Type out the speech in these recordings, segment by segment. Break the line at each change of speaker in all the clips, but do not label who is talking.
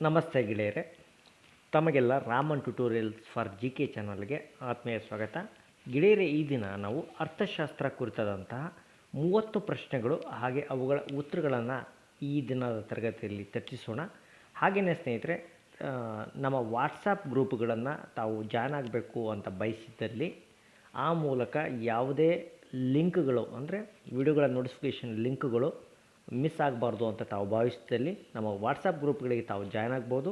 ನಮಸ್ತೆ ಗೆಳೆಯರೆ. ತಮಗೆಲ್ಲ Raman tutorials for G K ಚಾನಲ್ಗೆ ಆತ್ಮೀಯ ಸ್ವಾಗತ. ಗೆಳೆಯರೆ, ಈ ದಿನ ನಾವು ಅರ್ಥಶಾಸ್ತ್ರ ಕುರಿತಾದಂತಹ ಮೂವತ್ತು ಪ್ರಶ್ನೆಗಳು ಹಾಗೆ ಅವುಗಳ ಉತ್ತರಗಳನ್ನು ಈ ದಿನದ ತರಗತಿಯಲ್ಲಿ ಚರ್ಚಿಸೋಣ. ಹಾಗೆಯೇ ಸ್ನೇಹಿತರೆ ನಮ್ಮ ವಾಟ್ಸಪ್ ಗ್ರೂಪ್ಗಳನ್ನು ತಾವು ಜಾಯ್ನ್ ಆಗಬೇಕು ಅಂತ ಬಯಸಿದ್ದಲ್ಲಿ ಆ ಮೂಲಕ ಯಾವುದೇ ಲಿಂಕ್ಗಳು ಅಂದರೆ ವಿಡಿಯೋಗಳ ನೋಟಿಫಿಕೇಷನ್ ಲಿಂಕ್ಗಳು ಮಿಸ್ ಆಗಬಾರ್ದು ಅಂತ ತಾವು ಭಾವಿಸಿದಲ್ಲಿ ನಮ್ಮ ವಾಟ್ಸಪ್ ಗ್ರೂಪ್ಗಳಿಗೆ ತಾವು ಜಾಯ್ನ್ ಆಗ್ಬೋದು.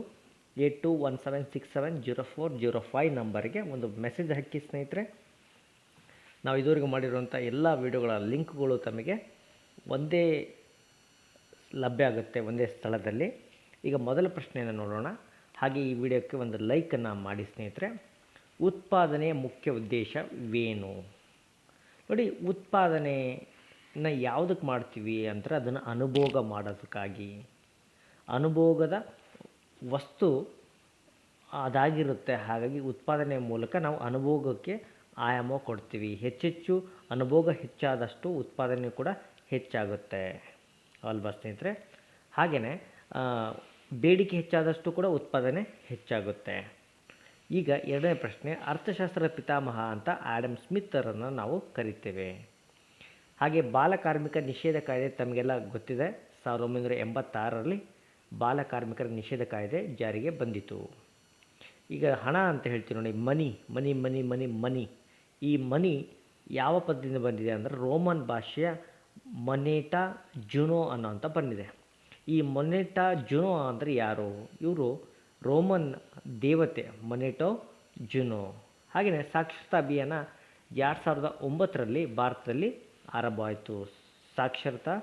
Eight two one seven six seven zero four zero five ನಂಬರ್ಗೆ ಒಂದು ಮೆಸೇಜ್ ಹಾಕಿ ಸ್ನೇಹಿತರೆ. ನಾವು ಇದುವರೆಗೂ ಮಾಡಿರುವಂಥ ಎಲ್ಲ ವೀಡಿಯೋಗಳ ಲಿಂಕ್ಗಳು ತಮಗೆ ಒಂದೇ ಲಭ್ಯ ಆಗುತ್ತೆ ಒಂದೇ ಸ್ಥಳದಲ್ಲಿ. ಈಗ ಮೊದಲ ಪ್ರಶ್ನೆಯನ್ನು ನೋಡೋಣ. ಹಾಗೆ ಈ ವಿಡಿಯೋಕ್ಕೆ ಒಂದು ಲೈಕನ್ನು ಮಾಡಿ ಸ್ನೇಹಿತರೆ. ಉತ್ಪಾದನೆಯ ಮುಖ್ಯ ಉದ್ದೇಶವೇನು ನೋಡಿ ಉತ್ಪಾದನೆನ ಯಾವುದಕ್ಕೆ ಮಾಡ್ತೀವಿ ಅಂದರೆ ಅದನ್ನು ಅನುಭೋಗ ಮಾಡೋದಕ್ಕಾಗಿ. ಅನುಭೋಗದ ವಸ್ತು ಅದಾಗಿರುತ್ತೆ. ಹಾಗಾಗಿ ಉತ್ಪಾದನೆಯ ಮೂಲಕ ನಾವು ಅನುಭೋಗಕ್ಕೆ ಆಯಾಮ ಕೊಡ್ತೀವಿ. ಹೆಚ್ಚೆಚ್ಚು ಅನುಭೋಗ ಹೆಚ್ಚಾದಷ್ಟು ಉತ್ಪಾದನೆ ಕೂಡ ಹೆಚ್ಚಾಗುತ್ತೆ. ಅಲ್ವಾ ಸ್ನೇಹಿತರೆ? ಹಾಗೆಯೇ ಬೇಡಿಕೆ ಹೆಚ್ಚಾದಷ್ಟು ಕೂಡ ಉತ್ಪಾದನೆ ಹೆಚ್ಚಾಗುತ್ತೆ. ಈಗ ಎರಡನೇ ಪ್ರಶ್ನೆ ಅರ್ಥಶಾಸ್ತ್ರದ ಪಿತಾಮಹ ಅಂತ ಆಡಮ್ ಸ್ಮಿತ್ತರನ್ನು ನಾವು ಕರಿತೇವೆ. ಹಾಗೆ ಬಾಲಕಾರ್ಮಿಕ ನಿಷೇಧ ಕಾಯ್ದೆ ತಮಗೆಲ್ಲ ಗೊತ್ತಿದೆ. ಸಾವಿರದ ಒಂಬೈನೂರ ಎಂಬತ್ತಾರರಲ್ಲಿ ಬಾಲಕಾರ್ಮಿಕರ ನಿಷೇಧ ಕಾಯ್ದೆ ಜಾರಿಗೆ ಬಂದಿತು. ಈಗ ಹಣ ಅಂತ ಹೇಳ್ತೀವಿ ನೋಡಿ, ಮನಿ ಮನಿ ಮನಿ ಮನಿ ಮನಿ. ಈ ಮನಿ ಯಾವ ಪದದಿಂದ ಬಂದಿದೆ ಅಂದರೆ ರೋಮನ್ ಭಾಷೆಯ ಮನೇಟಾ ಜುನೋ ಅನ್ನೋಂಥ ಬಂದಿದೆ. ಈ ಮೊನೆಟಾ ಜುನೋ ಅಂದರೆ ಯಾರು? ಇವರು ರೋಮನ್ ದೇವತೆ ಮೊನೆಟೋ ಜುನೋ. ಹಾಗೆಯೇ ಸಾಕ್ಷರತಾ ಅಭಿಯಾನ ಎರಡು ಸಾವಿರದ ಒಂಬತ್ತರಲ್ಲಿ ಭಾರತದಲ್ಲಿ ಆರಂಭವಾಯಿತು ಸಾಕ್ಷರತಾ,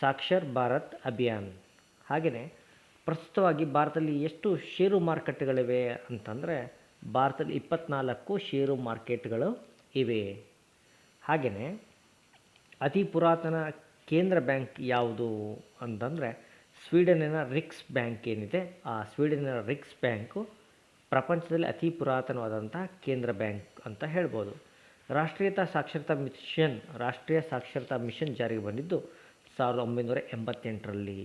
ಸಾಕ್ಷರ್ ಭಾರತ್ ಅಭಿಯಾನ್. ಹಾಗೆಯೇ ಪ್ರಸ್ತುತವಾಗಿ ಭಾರತದಲ್ಲಿ ಎಷ್ಟು ಷೇರು ಮಾರುಕಟ್ಟೆಗಳಿವೆ ಅಂತಂದರೆ ಭಾರತದಲ್ಲಿ ಇಪ್ಪತ್ನಾಲ್ಕು ಷೇರು ಮಾರ್ಕೆಟ್ಗಳು ಇವೆ. ಹಾಗೆಯೇ ಅತಿ ಪುರಾತನ ಕೇಂದ್ರ ಬ್ಯಾಂಕ್ ಯಾವುದು ಅಂತಂದರೆ ಸ್ವೀಡನಿನ ರಿಕ್ಸ್ ಬ್ಯಾಂಕ್ ಏನಿದೆ, ಆ ಸ್ವೀಡನಿನ ರಿಕ್ಸ್ ಬ್ಯಾಂಕು ಪ್ರಪಂಚದಲ್ಲಿ ಅತಿ ಪುರಾತನವಾದಂಥ ಕೇಂದ್ರ ಬ್ಯಾಂಕ್ ಅಂತ ಹೇಳ್ಬೋದು. ರಾಷ್ಟ್ರೀಯತಾ ಸಾಕ್ಷರತಾ ಮಿಷನ್, ರಾಷ್ಟ್ರೀಯ ಸಾಕ್ಷರತಾ ಮಿಷನ್ ಜಾರಿಗೆ ಬಂದಿದ್ದು ಸಾವಿರದ ಒಂಬೈನೂರ ಎಂಬತ್ತೆಂಟರಲ್ಲಿ.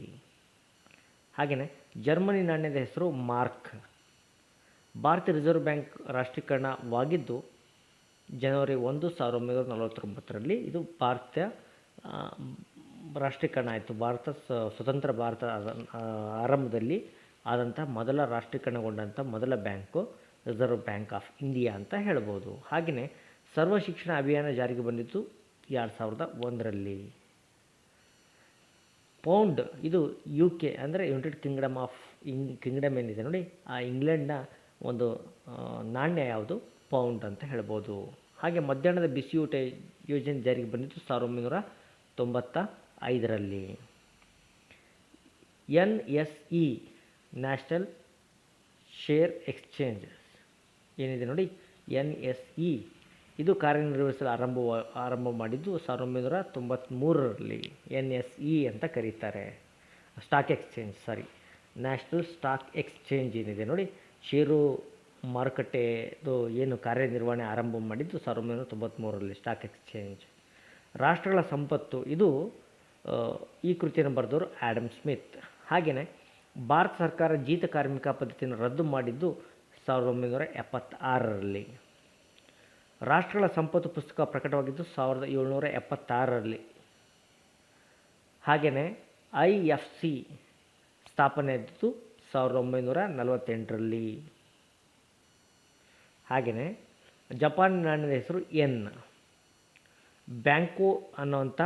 ಹಾಗೆಯೇ ಜರ್ಮನಿ ನಾಣ್ಯದ ಹೆಸರು ಮಾರ್ಕ್. ಭಾರತೀಯ ರಿಸರ್ವ್ ಬ್ಯಾಂಕ್ ರಾಷ್ಟ್ರೀಕರಣವಾಗಿದ್ದು ಜನವರಿ ಒಂದು ಸಾವಿರದ ಒಂಬೈನೂರ ನಲವತ್ತೊಂಬತ್ತರಲ್ಲಿ ಇದು ಭಾರತ ರಾಷ್ಟ್ರೀಕರಣ ಆಯಿತು. ಭಾರತ ಸ್ವತಂತ್ರ ಭಾರತ ಆರಂಭದಲ್ಲಿ ಆದಂಥ ಮೊದಲ ರಾಷ್ಟ್ರೀಕರಣಗೊಂಡಂಥ ಮೊದಲ bank reserve bank of India ಅಂತ ಹೇಳ್ಬೋದು. ಹಾಗೆಯೇ ಸರ್ವ ಶಿಕ್ಷಣ ಅಭಿಯಾನ ಜಾರಿಗೆ ಬಂದಿತ್ತು ಎರಡು ಸಾವಿರದ ಒಂದರಲ್ಲಿ. ಪೌಂಡ್, ಇದು ಯು ಕೆ ಅಂದರೆ ಯುನೈಟೆಡ್ ಕಿಂಗ್ಡಮ್ ಆಫ್ ಇಂಗ್ ಕಿಂಗ್ಡಮ್ ಏನಿದೆ ನೋಡಿ, ಆ ಇಂಗ್ಲೆಂಡ್ನ ಒಂದು ನಾಣ್ಯ ಯಾವುದು? ಪೌಂಡ್ ಅಂತ ಹೇಳ್ಬೋದು. ಹಾಗೆ ಮಧ್ಯಾಹ್ನದ ಬಿಸಿಯೂಟ ಯೋಜನೆ ಜಾರಿಗೆ ಬಂದಿತ್ತು ಸಾವಿರದ ಒಂಬೈನೂರ ತೊಂಬತ್ತ ಐದರಲ್ಲಿ N S E national share exchange ಏನಿದೆ ನೋಡಿ, ಎನ್ ಎಸ್ ಇ ಇದು ಕಾರ್ಯನಿರ್ವಹಿಸಲು ಆರಂಭ ಆರಂಭ ಮಾಡಿದ್ದು ಸಾವಿರದ ಒಂಬೈನೂರ ತೊಂಬತ್ತ್ಮೂರರಲ್ಲಿ ಎನ್ ಎಸ್ ಇ ಅಂತ ಕರೀತಾರೆ. Stock exchange, sorry, national stock exchange ಏನಿದೆ ನೋಡಿ, ಷೇರು ಮಾರುಕಟ್ಟೆದು ಏನು ಕಾರ್ಯನಿರ್ವಹಣೆ ಆರಂಭ ಮಾಡಿದ್ದು ಸಾವಿರದ ಒಂಬೈನೂರ ತೊಂಬತ್ತ್ಮೂರರಲ್ಲಿ ಸ್ಟಾಕ್ ಎಕ್ಸ್ಚೇಂಜ್. ರಾಷ್ಟ್ರಗಳ ಸಂಪತ್ತು, ಇದು ಈ ಕೃತಿಯನ್ನು ಬರೆದವರು ಆ್ಯಡಮ್ ಸ್ಮಿತ್. ಹಾಗೆಯೇ ಭಾರತ ಸರ್ಕಾರ ಜೀತ ಕಾರ್ಮಿಕ ಪದ್ಧತಿಯನ್ನು ರದ್ದು ಮಾಡಿದ್ದು ಸಾವಿರದ ಒಂಬೈನೂರ ಎಪ್ಪತ್ತಾರರಲ್ಲಿ. ರಾಷ್ಟ್ರಗಳ ಸಂಪತ್ತು ಪುಸ್ತಕ ಪ್ರಕಟವಾಗಿದ್ದು ಸಾವಿರದ ಏಳ್ನೂರ ಎಪ್ಪತ್ತಾರರಲ್ಲಿ. ಹಾಗೆಯೇ ಐ ಎಫ್ ಸಿ ಸ್ಥಾಪನೆ ಆದದ್ದು ಸಾವಿರದ ಒಂಬೈನೂರ ನಲವತ್ತೆಂಟರಲ್ಲಿ. ಹಾಗೆಯೇ ಜಪಾನ್ ನಾಣ್ಯದ ಹೆಸರು ಎನ್. ಬ್ಯಾಂಕೋ ಅನ್ನುವಂಥ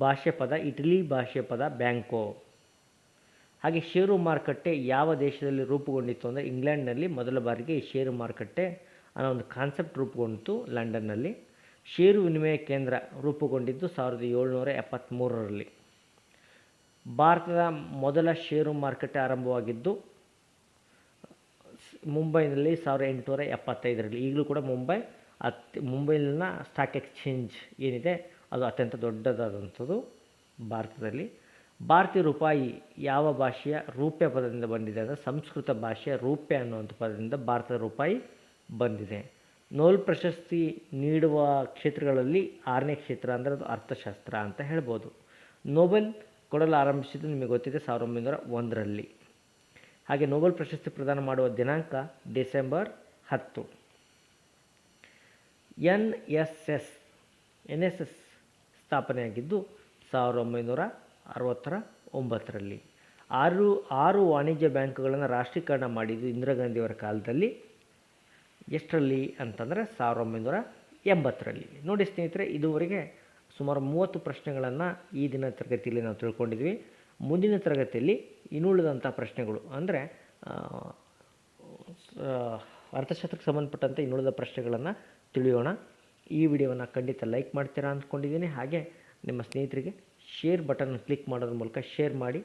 ಭಾಷೆ ಪದ, ಇಟಲಿ ಭಾಷೆ ಪದ ಬ್ಯಾಂಕೋ. ಹಾಗೆ ಷೇರು ಮಾರುಕಟ್ಟೆ ಯಾವ ದೇಶದಲ್ಲಿ ರೂಪುಗೊಂಡಿತ್ತು ಅಂದರೆ ಇಂಗ್ಲೆಂಡ್ನಲ್ಲಿ ಮೊದಲ ಬಾರಿಗೆ ಈ ಷೇರು ಮಾರುಕಟ್ಟೆ ಅನ್ನೋ ಒಂದು ಕಾನ್ಸೆಪ್ಟ್ ರೂಪುಗೊಂಡಿತು ಲಂಡನ್ನಲ್ಲಿ. ಷೇರು ವಿನಿಮಯ ಕೇಂದ್ರ ರೂಪುಗೊಂಡಿದ್ದು ಸಾವಿರದ ಏಳ್ನೂರ ಎಪ್ಪತ್ತ್ಮೂರರಲ್ಲಿ ಭಾರತದ ಮೊದಲ ಷೇರು ಮಾರುಕಟ್ಟೆ ಆರಂಭವಾಗಿದ್ದು, ಮುಂಬೈನಲ್ಲಿ ಸಾವಿರದ ಎಂಟುನೂರ ಎಪ್ಪತ್ತೈದರಲ್ಲಿ. ಈಗಲೂ ಕೂಡ ಮುಂಬೈ ಅತ್ ಮುಂಬೈನ ಸ್ಟಾಕ್ ಎಕ್ಸ್ಚೇಂಜ್ ಏನಿದೆ, ಅದು ಅತ್ಯಂತ ದೊಡ್ಡದಾದಂಥದ್ದು ಭಾರತದಲ್ಲಿ. ಭಾರತೀಯ ರೂಪಾಯಿ ಯಾವ ಭಾಷೆಯ ರೂಪ್ಯ ಪದದಿಂದ ಬಂದಿದೆ ಅಂದರೆ ಸಂಸ್ಕೃತ ಭಾಷೆಯ ರೂಪ್ಯ ಅನ್ನುವಂಥ ಪದದಿಂದ ಭಾರತದ ರೂಪಾಯಿ ಬಂದಿದೆ. ನೋಲ್ ಪ್ರಶಸ್ತಿ ನೀಡುವ ಕ್ಷೇತ್ರಗಳಲ್ಲಿ ಆರನೇ ಕ್ಷೇತ್ರ ಅಂದರೆ ಅದು ಅರ್ಥಶಾಸ್ತ್ರ ಅಂತ ಹೇಳ್ಬೋದು. ನೋಬೆಲ್ ಕೊಡಲು ಆರಂಭಿಸಿದ್ದು ನಿಮಗೆ ಗೊತ್ತಿದೆ ಸಾವಿರದ ಒಂಬೈನೂರ ಒಂದರಲ್ಲಿ. ಹಾಗೆ ನೋಬೆಲ್ ಪ್ರಶಸ್ತಿ ಪ್ರದಾನ ಮಾಡುವ ದಿನಾಂಕ ಡಿಸೆಂಬರ್ ಹತ್ತು. N S S, N S S ಸ್ಥಾಪನೆಯಾಗಿದ್ದು ಸಾವಿರದ ಒಂಬೈನೂರ ಅರವತ್ತರ ಒಂಬತ್ತರಲ್ಲಿ. ಆರು ಆರು ವಾಣಿಜ್ಯ ಬ್ಯಾಂಕುಗಳನ್ನು ರಾಷ್ಟ್ರೀಕರಣ ಮಾಡಿದ್ದು ಇಂದಿರಾ ಗಾಂಧಿಯವರ ಕಾಲದಲ್ಲಿ ಎಷ್ಟರಲ್ಲಿ ಅಂತಂದರೆ ಸಾವಿರದ ಒಂಬೈನೂರ ಎಂಬತ್ತರಲ್ಲಿ ನೋಡಿ ಸ್ನೇಹಿತರೆ, ಇದುವರೆಗೆ ಸುಮಾರು ಮೂವತ್ತು ಪ್ರಶ್ನೆಗಳನ್ನು ಈ ದಿನ ತರಗತಿಯಲ್ಲಿ ನಾವು ತಿಳ್ಕೊಂಡಿದ್ವಿ. ಮುಂದಿನ ತರಗತಿಯಲ್ಲಿ ಇನ್ನುಳಿದಂಥ ಪ್ರಶ್ನೆಗಳು ಅಂದರೆ ಅರ್ಥಶಾಸ್ತ್ರಕ್ಕೆ ಸಂಬಂಧಪಟ್ಟಂತೆ ಇನ್ನುಳಿದ ಪ್ರಶ್ನೆಗಳನ್ನು ತಿಳಿಯೋಣ. ಈ ವಿಡಿಯೋವನ್ನು ಖಂಡಿತ ಲೈಕ್ ಮಾಡ್ತೀರಾ ಅಂದ್ಕೊಂಡಿದ್ದೀನಿ. ಹಾಗೆ ನಿಮ್ಮ ಸ್ನೇಹಿತರಿಗೆ ಶೇರ್ ಬಟನ್ ಕ್ಲಿಕ್ ಮಾಡೋದ್ರ ಮೂಲಕ ಶೇರ್ ಮಾಡಿ.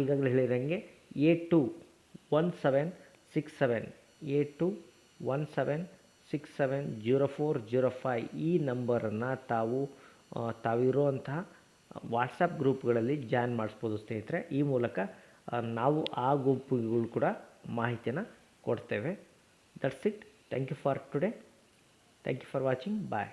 ಈಗಾಗಲೇ ಹೇಳಿದಂಗೆ eight two one seven six seven eight two one seven six seven zero four zero five ಈ ನಂಬರನ್ನು ತಾವು ಆ, ತಾವಿರುವಂತಹ ವಾಟ್ಸಪ್ ಗ್ರೂಪ್ಗಳಲ್ಲಿ ಜಾಯ್ನ್ ಮಾಡಿಸ್ಬೋದು ಸ್ನೇಹಿತರೆ. ಈ ಮೂಲಕ ನಾವು ಆ ಗುಂಪುಗಳು ಕೂಡ ಮಾಹಿತಿಯನ್ನು ಕೊಡ್ತೇವೆ. That's it thank you for today thank you for watching bye